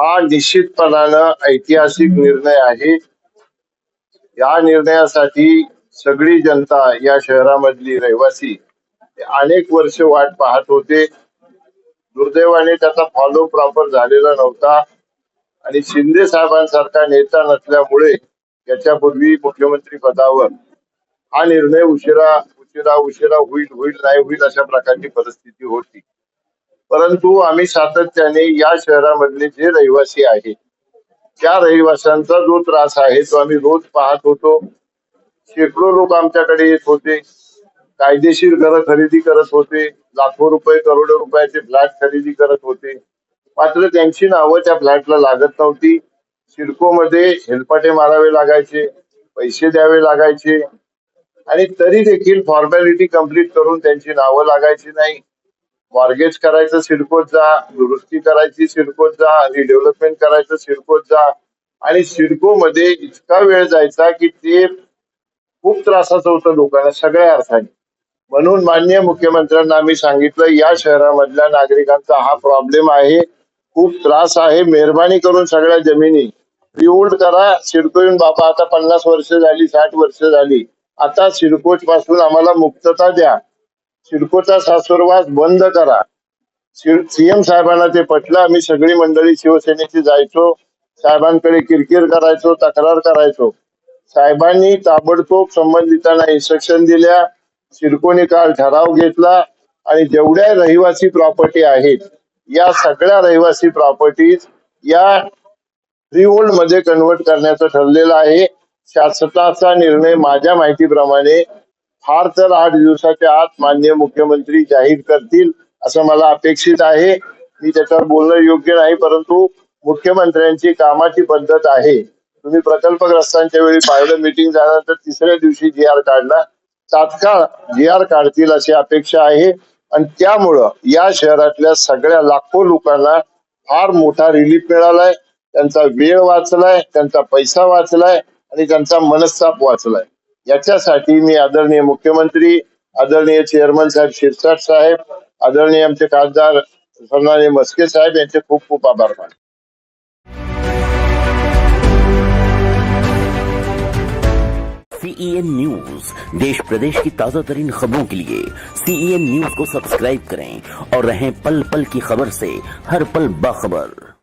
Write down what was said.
हा निश्चितपणानं ऐतिहासिक निर्णय आहे. या निर्णयासाठी सगळी जनता या शहरामधली रहिवासी अनेक वर्ष वाट पाहत होते. दुर्दैवाने त्याचा फॉलो प्रॉपर झालेला नव्हता. आणि शिंदे साहेबांसारखा नेता नसल्यामुळे याच्यापूर्वी मुख्यमंत्री पदावर हा निर्णय उशिरा उशिरा उशिरा होईल होईल नाही होईल अशा प्रकारची परिस्थिती होती. परंतु आम्ही सातत्याने या शहरामधले जे रहिवासी आहेत त्या रहिवाशांचा जो त्रास आहे तो आम्ही रोज पाहत होतो. शेकडो लोक आमच्याकडे येत होते. कायदेशीर घरं खरेदी करत होते. लाखो रुपये करोडो रुपयाचे फ्लॅट खरेदी करत होते. मात्र त्यांची नावं त्या फ्लॅटला लागत नव्हती. सिडकोमध्ये हेलपाटे मारावे लागायचे पैसे द्यावे लागायचे. आणि तरी देखील फॉर्मॅलिटी कंप्लीट करून त्यांची नावं लागायची नाही. मॉर्गेज करायचं सिडकोत जा दुरुस्ती करायची सिडकोत जा रिडेव्हलपमेंट करायचं सिडकोत जा. आणि सिडको मध्ये इतका वेळ जायचा की ते खूप त्रासाचं होतं लोकांना सगळ्या अर्थाने. म्हणून माननीय मुख्यमंत्र्यांना आम्ही सांगितलं या शहरामधल्या नागरिकांचा हा प्रॉब्लेम आहे. खूप त्रास आहे. मेहरबानी करून सगळ्या जमिनी रिओल्ड करा. सिडको येऊन बाबा आता पन्नास वर्ष झाली साठ वर्ष झाली. आता सिडकोच पासून आम्हाला मुक्तता द्या. सिडकोचा सासुरवास बंद करा. सीएम साहेबांना ते पटलं आम्ही सगळी मंडळी शिवसेनेची जायचो. साहेबांकडे किरकिर करायचो तक्रार करायचो. साहेबांनी ताबडतोब संबंधितांना इन्स्ट्रक्शन दिल्या. सिडकोने काल ठराव घेतला आणि जेवढ्या रहिवासी प्रॉपर्टी आहेत या सगळ्या रहिवासी प्रॉपर्टीज या फ्रीहोल्डमध्ये कन्वर्ट करण्याचं ठरलेलं आहे. शासनाचा निर्णय माझ्या माहितीप्रमाणे फार तर आठ दिवसाच्या आत माननीय मुख्यमंत्री जाहीर करतील असं मला अपेक्षित आहे. मी त्याच्यावर बोलणं योग्य नाही परंतु मुख्यमंत्र्यांची कामाची पद्धत आहे. तुम्ही प्रकल्पग्रस्तांच्या वेळी पाहिलं मिटिंग झाल्यानंतर तिसऱ्या दिवशी जी आर काढला तात्काळ जी आर काढतील अशी अपेक्षा आहे. आणि त्यामुळं या शहरातल्या सगळ्या लाखो लोकांना फार मोठा रिलीफ मिळालाय. त्यांचा वेळ वाचलाय त्यांचा पैसा वाचलाय आणि त्यांचा मनस्ताप वाचलाय. याच्यासाठी मी आदरणीय मुख्यमंत्री आदरणीय चेअरमन साहेब शिरसाट साहेब आदरणीय आमचे खासदार सन्माननीय मस्के साहेब यांचे खूप खूप आभार मानतो सीईएन न्यूज़ देश प्रदेश की ताज़ा तरीन खबरों के लिए सीईएन न्यूज़ को सब्सक्राइब करें और रहें पल पल की खबर से हर पल बाखबर।